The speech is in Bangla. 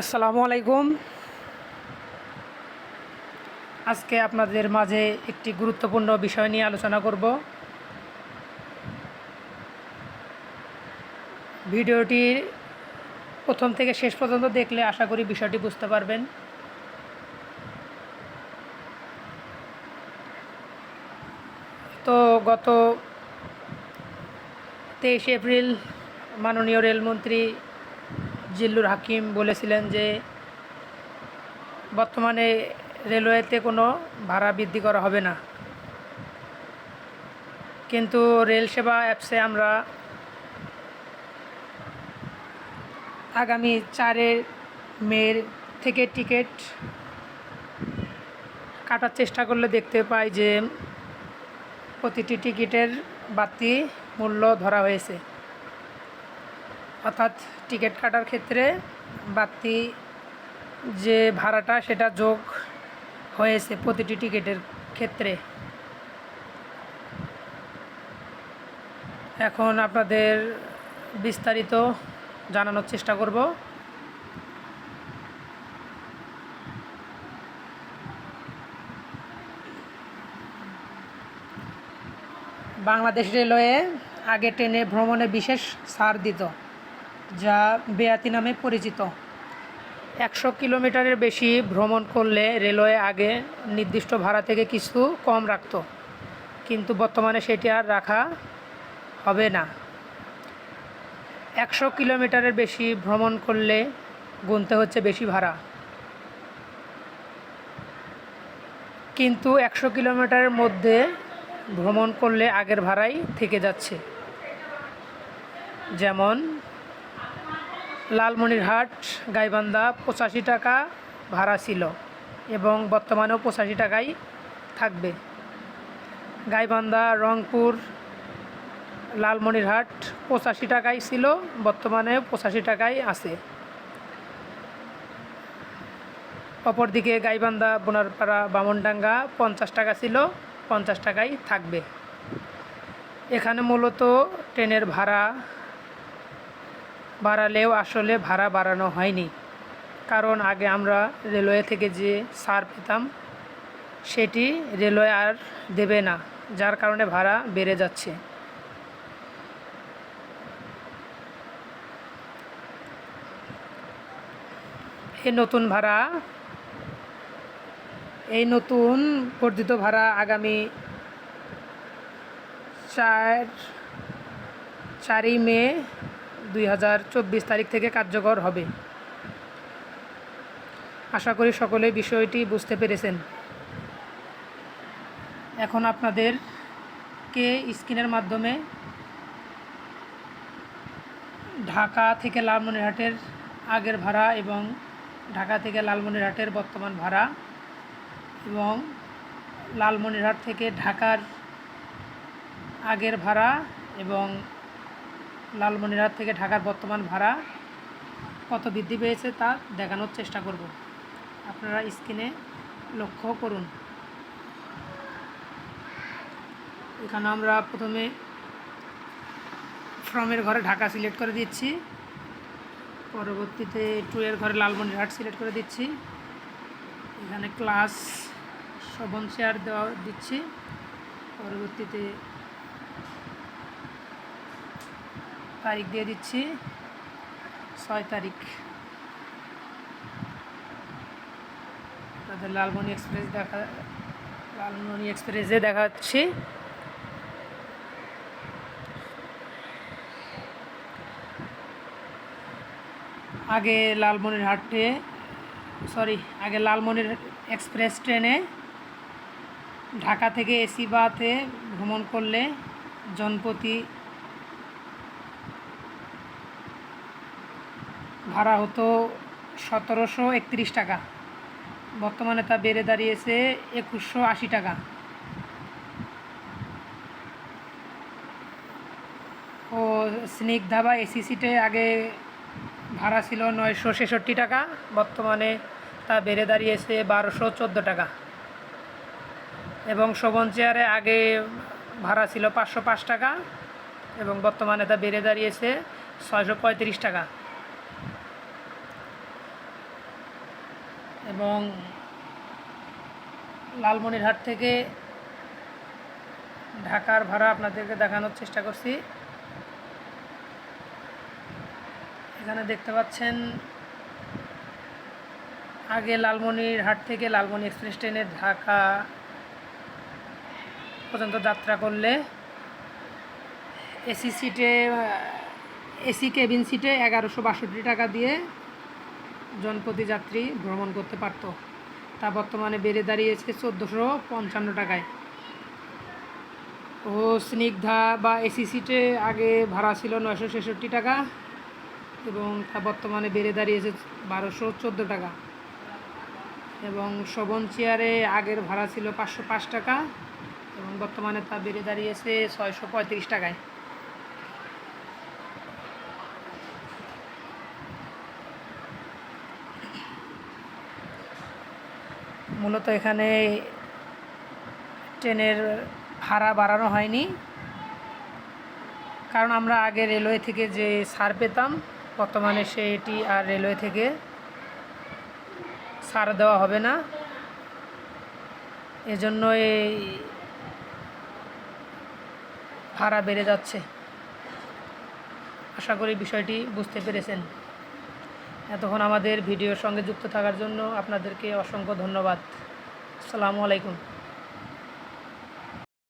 আসসালামু আলাইকুম। আজকে আপনাদের মাঝে একটি গুরুত্বপূর্ণ বিষয় নিয়ে আলোচনা করব। ভিডিওটি প্রথম থেকে শেষ পর্যন্ত দেখলে আশা করি বিষয়টি বুঝতে পারবেন। তো গত তেইশে এপ্রিল মাননীয় রেলমন্ত্রী জিল্লুর হাকিম বলেছিলেন যে, বর্তমানে রেলওয়েতে কোনো ভাড়া বৃদ্ধি করা হবে না। কিন্তু রেল সেবা অ্যাপসে আমরা আগামী চারের মের থেকে টিকিট কাটার চেষ্টা করলে দেখতে পাই যে, প্রতিটি টিকিটের বাড়তি মূল্য ধরা হয়েছে। অর্থাৎ টিকিট কাটার ক্ষেত্রে বাড়তি যে ভাড়াটা, সেটা যোগ হয়েছে প্রতিটি টিকিটের ক্ষেত্রে। এখন আপনাদের বিস্তারিত জানানোর চেষ্টা করব। বাংলাদেশ রেলওয়ে আগে ট্রেনে ভ্রমণে বিশেষ ছাড় দিত। যা বেয়াতি নামে পরিচিত। একশো কিলোমিটারের বেশি ভ্রমণ করলে রেলওয়ে আগে নির্দিষ্ট ভাড়া থেকে কিছু কম রাখত। কিন্তু বর্তমানে সেটি আর রাখা হবে না। একশো কিলোমিটারের বেশি ভ্রমণ করলে গুনতে হচ্ছে বেশি ভাড়া। কিন্তু একশো কিলোমিটারের মধ্যে ভ্রমণ করলে আগের ভাড়াই থেকে যাচ্ছে। যেমন লালমনিরহাট, গাইবান্ধা পঁচাশি টাকা ভাড়া ছিল এবং বর্তমানেও পঁচাশি টাকাই থাকবে। গাইবান্ধা, রংপুর, লালমনিরহাট পঁচাশি টাকাই ছিল, বর্তমানে পঁচাশি টাকাই আছে। অপরদিকে গাইবান্ধা, বোনারপাড়া, বামনডাঙ্গা পঞ্চাশ টাকা ছিল, পঞ্চাশ টাকাই থাকবে। এখানে মূলত ট্রেনের ভাড়া বাড়ালেও আসলে ভাড়া বাড়ানো হয়নি। কারণ আগে আমরা রেলওয়ে থেকে যে ছাড় পেতাম, সেটি রেলওয়ে আর দেবে না, যার কারণে ভাড়া বেড়ে যাচ্ছে। এই নতুন ভাড়া, এই নতুন বর্ধিত ভাড়া আগামী চার, চারই মে দুই হাজার চব্বিশ তারিখ থেকে কার্যকর হবে। আশা করি সকলে বিষয়টি বুঝতে পেরেছেন। এখন আপনাদেরকে স্ক্রিনের মাধ্যমে ঢাকা থেকে লালমনিরহাটের আগের ভাড়া এবং ঢাকা থেকে লালমনিরহাটের বর্তমান ভাড়া এবং লালমনিরহাট থেকে ঢাকার আগের ভাড়া এবং লালমনিরহাট থেকে ঢাকার বর্তমান ভাড়া কত বৃদ্ধি পেয়েছে তা দেখানোর চেষ্টা করব। আপনারা স্ক্রিনে লক্ষ্য করুন। এখানে আমরা প্রথমে ফ্রমের ঘরে ঢাকা সিলেক্ট করে দিচ্ছি। পরবর্তীতে টু এর ঘরে লালমনিরহাট সিলেক্ট করে দিচ্ছি। এখানে ক্লাস, শোভন শেয়ার দেওয়া দিচ্ছি। পরবর্তীতে তারিখ দিয়ে দিচ্ছি। ছয় তারিখ। তাদের লালমনি এক্সপ্রেস দেখা, লালমনি এক্সপ্রেসে দেখাচ্ছি আগে লালমনিরহাটে সরি আগে লালমনির এক্সপ্রেস ট্রেনে ঢাকা থেকে এসি বাতে ভ্রমণ করলে জনপ্রতি ভাড়া হতো সতেরোশো একত্রিশ টাকা। বর্তমানে তা বেড়ে দাঁড়িয়েছে একুশশো আশি টাকা। ও স্নিগ্ধা ধাবা এসি সিটে আগে ভাড়া ছিল নয়শো ছেষট্টি টাকা, বর্তমানে তা বেড়ে দাঁড়িয়েছে বারোশো চোদ্দ টাকা। এবং শোভন চেয়ারে আগে ভাড়া ছিল পাঁচশো পাঁচ টাকা এবং বর্তমানে তা বেড়ে দাঁড়িয়েছে ছয়শো পঁয়ত্রিশ টাকা। এবং লালমনিরহাট থেকে ঢাকার ভাড়া আপনাদেরকে দেখানোর চেষ্টা করছি। এখানে দেখতে পাচ্ছেন, আগে লালমনিরহাট থেকে লালমনি এক্সপ্রেস ট্রেনে ঢাকা পর্যন্ত যাত্রা করলে এসি সিটে, এসি কেবিন সিটে এগারোশো বাষট্টি টাকা দিয়ে জনপ্রতি যাত্রী ভ্রমণ করতে পারত। তা বর্তমানে বেড়ে দাঁড়িয়েছে চোদ্দোশো পঞ্চান্ন টাকায়। ও স্নিগ্ধা বা এসি সিটে আগে ভাড়া ছিল নয়শো ছেষট্টি টাকা এবং তা বর্তমানে বেড়ে দাঁড়িয়েছে বারোশো চোদ্দ টাকা। এবং শোভন চেয়ারে আগের ভাড়া ছিল পাঁচশো পাঁচ টাকা এবং বর্তমানে তা বেড়ে দাঁড়িয়েছে ছয়শো পঁয়ত্রিশ টাকায়। মূলত এখানে ট্রেনের ভাড়া বাড়ানো হয়নি। কারণ আমরা আগে রেলওয়ে থেকে যে ছাড় পেতাম, বর্তমানে সেটি আর রেলওয়ে থেকে ছাড় দেওয়া হবে না। এজন্য এই ভাড়া বেড়ে যাচ্ছে। আশা করি বিষয়টি বুঝতে পেরেছেন। এতক্ষণ আমাদের ভিডিওর সঙ্গে যুক্ত থাকার জন্য আপনাদেরকে অসংখ্য ধন্যবাদ। আসসালামু আলাইকুম।